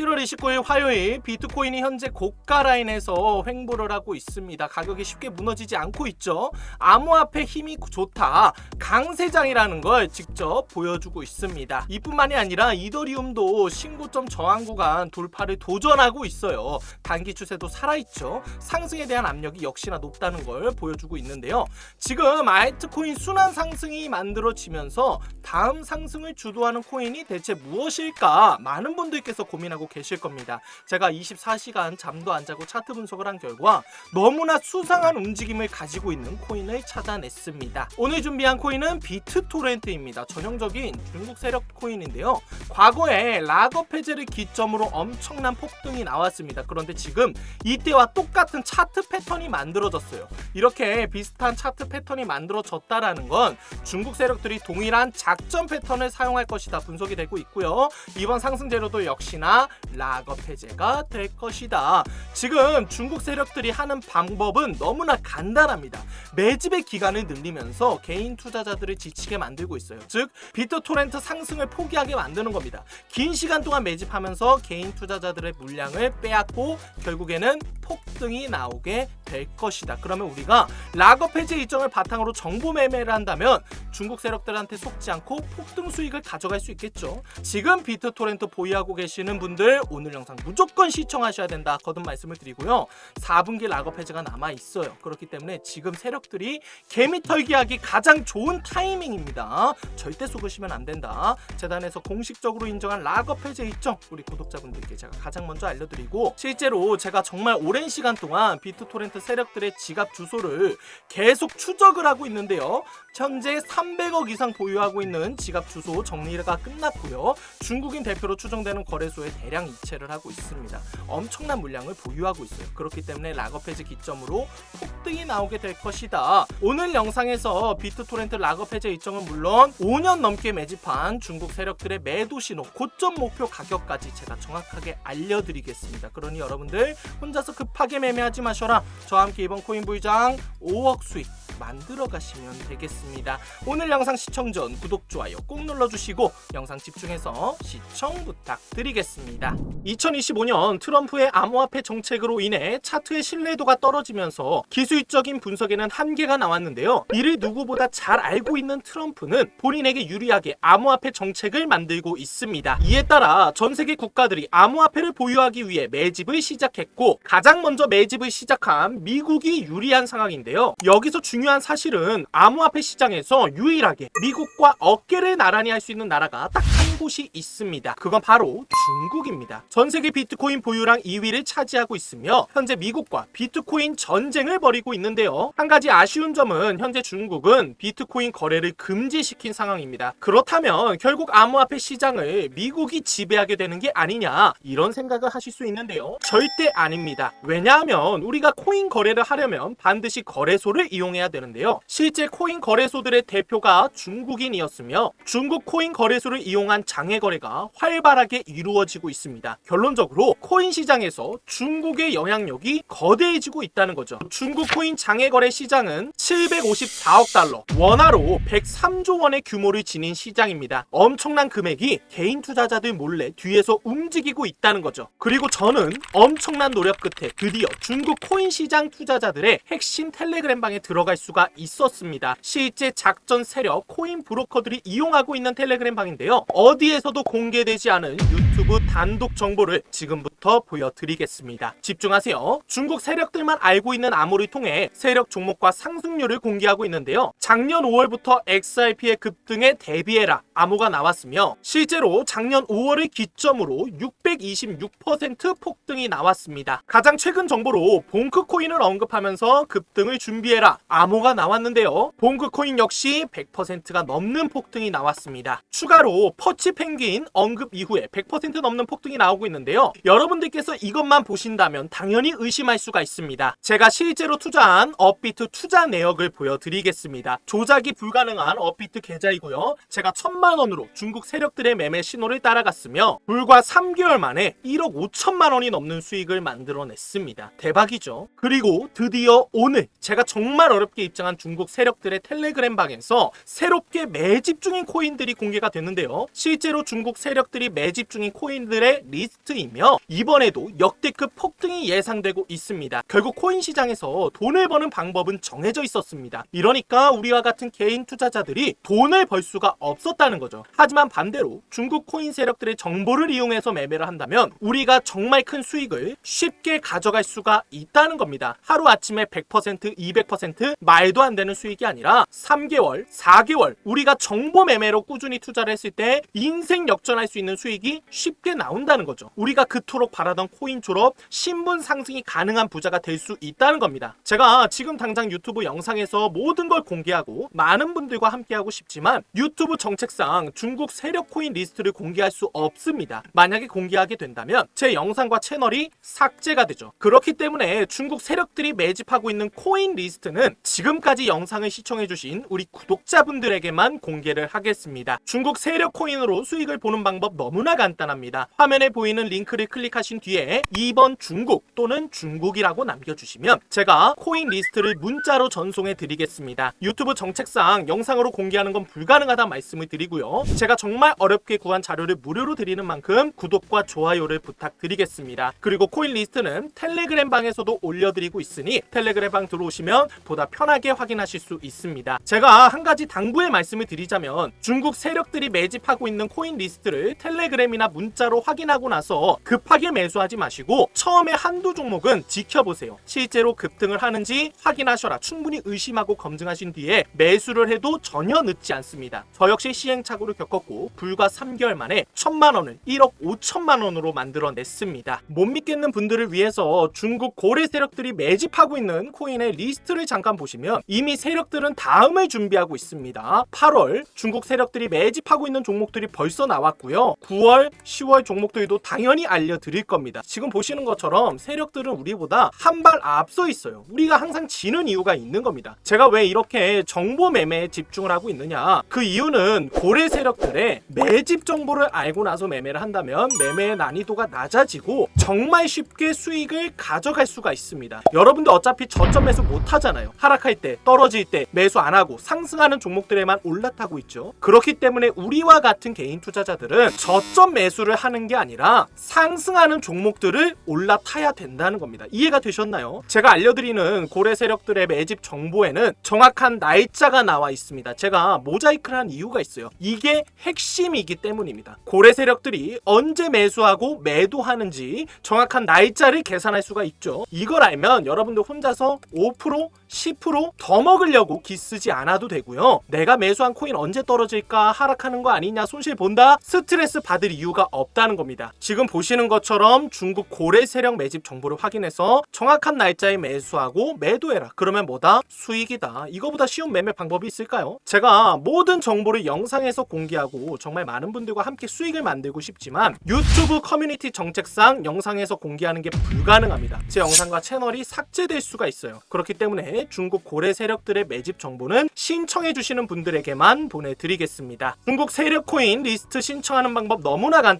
7월 29일 화요일 비트코인이 현재 고가 라인에서 횡보를 하고 있습니다. 가격이 쉽게 무너지지 않고 있죠. 암호화폐 힘이 좋다. 강세장이라는 걸 직접 보여주고 있습니다. 이뿐만이 아니라 이더리움도 신고점 저항 구간 돌파를 도전하고 있어요. 단기 추세도 살아있죠. 상승에 대한 압력이 역시나 높다는 걸 보여주고 있는데요. 지금 알트코인 순환 상승이 만들어지면서 다음 상승을 주도하는 코인이 대체 무엇일까? 많은 분들께서 고민하고 계실 겁니다. 제가 24시간 잠도 안 자고 차트 분석을 한 결과 너무나 수상한 움직임을 가지고 있는 코인을 찾아냈습니다. 오늘 준비한 코인은 비트토렌트입니다. 전형적인 중국 세력 코인인데요. 과거에 락업 해제를 기점으로 엄청난 폭등이 나왔습니다. 그런데 지금 이때와 똑같은 차트 패턴이 만들어졌어요. 이렇게 비슷한 차트 패턴이 만들어졌다라는 건 중국 세력들이 동일한 작전 패턴을 사용할 것이다 분석이 되고 있고요. 이번 상승 재료도 역시나 락업 해제가 될 것이다. 지금 중국 세력들이 하는 방법은 너무나 간단합니다. 매집의 기간을 늘리면서 개인 투자자들을 지치게 만들고 있어요. 즉 비트 토렌트 상승을 포기하게 만드는 겁니다. 긴 시간 동안 매집하면서 개인 투자자들의 물량을 빼앗고 결국에는 폭등이 나오게 될 것이다. 그러면 우리가 락업 해제 일정을 바탕으로 정보 매매를 한다면 중국 세력들한테 속지 않고 폭등 수익을 가져갈 수 있겠죠. 지금 비트 토렌트 보유하고 계시는 분들 오늘 영상 무조건 시청하셔야 된다. 거듭 말씀을 드리고요. 4분기 락업 해제가 남아 있어요. 그렇기 때문에 지금 세력들이 개미 털기하기 가장 좋은 타이밍입니다. 절대 속으시면 안 된다. 재단에서 공식적으로 인정한 락업 해제 일정 우리 구독자분들께 제가 가장 먼저 알려드리고 실제로 제가 정말 오랜 시간 동안 비트토렌트 세력들의 지갑 주소를 계속 추적을 하고 있는데요. 현재 300억 이상 보유하고 있는 지갑 주소 정리가 끝났고요. 중국인 대표로 추정되는 거래소에 대량 이체를 하고 있습니다. 엄청난 물량을 보유하고 있어요. 그렇기 때문에 락업 해제 기점으로 폭등이 나오게 될 것이다. 오늘 영상에서 비트토렌트 락업 해제 일정은 물론 5년 넘게 매집한 중국 세력들의 매도 신호, 고점 목표 가격까지 제가 정확하게 알려드리겠습니다. 그러니 여러분들 혼자서 급하게 매매하지 마셔라. 저와 함께 이번 코인 부장 5억 수익 만들어 가시면 되겠습니다. 오늘 영상 시청 전 구독, 좋아요 꼭 눌러주시고 영상 집중해서 시청 부탁드리겠습니다. 2025년 트럼프의 암호화폐 정책으로 인해 차트의 신뢰도가 떨어지면서 기술적인 분석에는 한계가 나왔는데요. 이를 누구보다 잘 알고 있는 트럼프는 본인에게 유리하게 암호화폐 정책을 만들고 있습니다. 이에 따라 전 세계 국가들이 암호화폐를 보유하기 위해 매집을 시작했고 가장 먼저 매집을 시작한 미국이 유리한 상황인데요. 여기서 중요한 사실은 암호화폐 시장에서 유일하게 미국과 어깨를 나란히 할 수 있는 나라가 딱 한 곳이 있습니다. 그건 바로 중국입니다. 전 세계 비트코인 보유량 2위를 차지하고 있으며 현재 미국과 비트코인 전쟁을 벌이고 있는데요. 한 가지 아쉬운 점은 현재 중국은 비트코인 거래를 금지시킨 상황입니다. 그렇다면 결국 암호화폐 시장을 미국이 지배하게 되는 게 아니냐 이런 생각을 하실 수 있는데요. 절대 아닙니다. 왜냐하면 우리가 코인 거래를 하려면 반드시 거래소를 이용해야 되는데요. 실제 코인 거래소들의 대표가 중국인이었으며 중국 코인 거래소를 이용한 장외 거래가 활발하게 이루어지고 있습니다. 결론적으로 코인 시장에서 중국의 영향력이 거대해지고 있다는 거죠. 중국 코인 장외 거래 시장은 754억 달러, 원화로 103조 원의 규모를 지닌 시장입니다. 엄청난 금액이 개인 투자자들 몰래 뒤에서 움직이고 있다는 거죠. 그리고 저는 엄청난 노력 끝에 드디어 중국 코인 시장 투자자들의 핵심 텔레그램 방에 들어갈 수가 있었습니다. 실제 작전 세력 코인 브로커들이 이용하고 있는 텔레그램 방인데요. 어디에서도 공개되지 않은 유튜브 단독 정보를 지금부터 보여드리겠습니다. 집중하세요. 중국 세력들만 알고 있는 암호를 통해 세력 종목과 상승률을 공개하고 있는데요. 작년 5월부터 XRP의 급등에 대비해라 암호가 나왔으며 실제로 작년 5월을 기점으로 626% 폭등이 나왔습니다. 가장 최근 정보로 봉크코인을 언급하면서 급등을 준비해라 암호가 나왔는데요. 봉크코인 역시 100%가 넘는 폭등이 나왔습니다. 추가로 퍼치 펭귄 언급 이후에 100% 넘는 폭등이 나오고 있는데요. 여러분들께서 이것만 보신다면 당연히 의심할 수가 있습니다. 제가 실제로 투자한 업비트 투자 내역을 보여드리겠습니다. 조작이 불가능한 업비트 계좌이고요. 제가 천만 원으로 중국 세력들의 매매 신호를 따라갔으며 불과 3개월 만에 1억 5천만 원이 넘는 수익을 만들어냈습니다. 대박이죠. 그리고 드디어 오늘 제가 정말 어렵게 입장한 중국 세력들의 텔레그램 방에서 새롭게 매집 중인 코인들이 공개가 됐는데요. 실제로 중국 세력들이 매집 중인 중인 코인들의 리스트이며 이번에도 역대급 폭등이 예상되고 있습니다. 결국 코인 시장에서 돈을 버는 방법은 정해져 있었습니다. 이러니까 우리와 같은 개인 투자자들이 돈을 벌 수가 없었다는 거죠. 하지만 반대로 중국 코인 세력들의 정보를 이용해서 매매를 한다면 우리가 정말 큰 수익을 쉽게 가져갈 수가 있다는 겁니다. 하루 아침에 100%, 200% 말도 안 되는 수익이 아니라 3개월, 4개월 우리가 정보 매매로 꾸준히 투자를 했을 때 인생 역전할 수 있는 수익이 쉽게 나온다는 거죠. 우리가 그토록 바라던 코인 졸업, 신분 상승이 가능한 부자가 될 수 있다는 겁니다. 제가 지금 당장 유튜브 영상에서 모든 걸 공개하고 많은 분들과 함께하고 싶지만 유튜브 정책상 중국 세력 코인 리스트를 공개할 수 없습니다. 만약에 공개하게 된다면 제 영상과 채널이 삭제가 되죠. 그렇기 때문에 중국 세력들이 매집하고 있는 코인 리스트는 지금까지 영상을 시청해주신 우리 구독자분들에게만 공개를 하겠습니다. 중국 세력 코인으로 수익을 보는 방법 너무나 간단합니다. 화면에 보이는 링크를 클릭하신 뒤에 2번 중국 또는 중국이라고 남겨주시면 제가 코인 리스트를 문자로 전송해 드리겠습니다. 유튜브 정책상 영상으로 공개하는 건 불가능하다 말씀을 드리고요. 제가 정말 어렵게 구한 자료를 무료로 드리는 만큼 구독과 좋아요를 부탁드리겠습니다. 그리고 코인 리스트는 텔레그램 방에서도 올려드리고 있으니 텔레그램 방 들어오시면 보다 편하게 확인하실 수 있습니다. 제가 한 가지 당부의 말씀을 드리자면 중국 세력들이 매집하고 있는 코인 리스트를 텔레그램이나 문 자로 확인하고 나서 급하게 매수하지 마시고 처음에 한두 종목은 지켜보세요. 실제로 급등을 하는지 확인하셔라. 충분히 의심하고 검증하신 뒤에 매수를 해도 전혀 늦지 않습니다. 저 역시 시행착오를 겪었고 불과 3개월 만에 천만 원을 1억 5천만 원으로 만들어냈습니다. 못 믿겠는 분들을 위해서 중국 고래 세력들이 매집하고 있는 코인의 리스트를 잠깐 보시면 이미 세력들은 다음을 준비하고 있습니다. 8월 중국 세력들이 매집하고 있는 종목들이 벌써 나왔고요. 9월, 10월 종목 들도 당연히 알려드릴 겁니다. 지금 보시는 것처럼 세력들은 우리보다 한 발 앞서 있어요. 우리가 항상 지는 이유가 있는 겁니다. 제가 왜 이렇게 정보 매매에 집중을 하고 있느냐? 그 이유는 고래 세력들의 매집 정보를 알고 나서 매매를 한다면 매매의 난이도가 낮아지고 정말 쉽게 수익을 가져갈 수가 있습니다. 여러분들 어차피 저점 매수 못 하잖아요. 하락할 때, 떨어질 때 매수 안 하고 상승하는 종목들에만 올라타고 있죠. 그렇기 때문에 우리와 같은 개인 투자자들은 저점 매수 를 하는 게 아니라 상승하는 종목들을 올라타야 된다는 겁니다. 이해가 되셨나요? 제가 알려드리는 고래 세력들의 매집 정보에는 정확한 날짜가 나와 있습니다. 제가 모자이크를 한 이유가 있어요. 이게 핵심이기 때문입니다. 고래 세력들이 언제 매수하고 매도하는지 정확한 날짜를 계산할 수가 있죠. 이걸 알면 여러분들 혼자서 5%, 10%더 먹으려고 기 쓰지 않아도 되고요. 내가 매수한 코인 언제 떨어질까 하락하는 거 아니냐 손실 본다 스트레스 받을 이유가 없다는 겁니다. 지금 보시는 것처럼 중국 고래 세력 매집 정보를 확인해서 정확한 날짜에 매수하고 매도해라. 그러면 뭐다? 수익이다. 이거보다 쉬운 매매 방법이 있을까요? 제가 모든 정보를 영상에서 공개하고 정말 많은 분들과 함께 수익을 만들고 싶지만 유튜브 커뮤니티 정책상 영상에서 공개하는 게 불가능합니다. 제 영상과 채널이 삭제될 수가 있어요. 그렇기 때문에 중국 고래 세력들의 매집 정보는 신청해 주시는 분들에게만 보내드리겠습니다. 중국 세력 코인 리스트 신청하는 방법 너무나 간단합니다.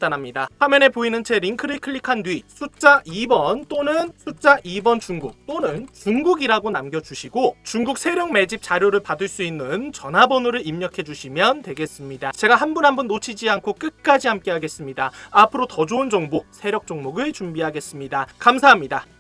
화면에 보이는 제 링크를 클릭한 뒤 숫자 2번 또는 숫자 2번 중국 또는 중국이라고 남겨주시고 중국 세력 매집 자료를 받을 수 있는 전화번호를 입력해 주시면 되겠습니다. 제가 한 분 한 분 놓치지 않고 끝까지 함께 하겠습니다. 앞으로 더 좋은 정보, 세력 종목을 준비하겠습니다. 감사합니다.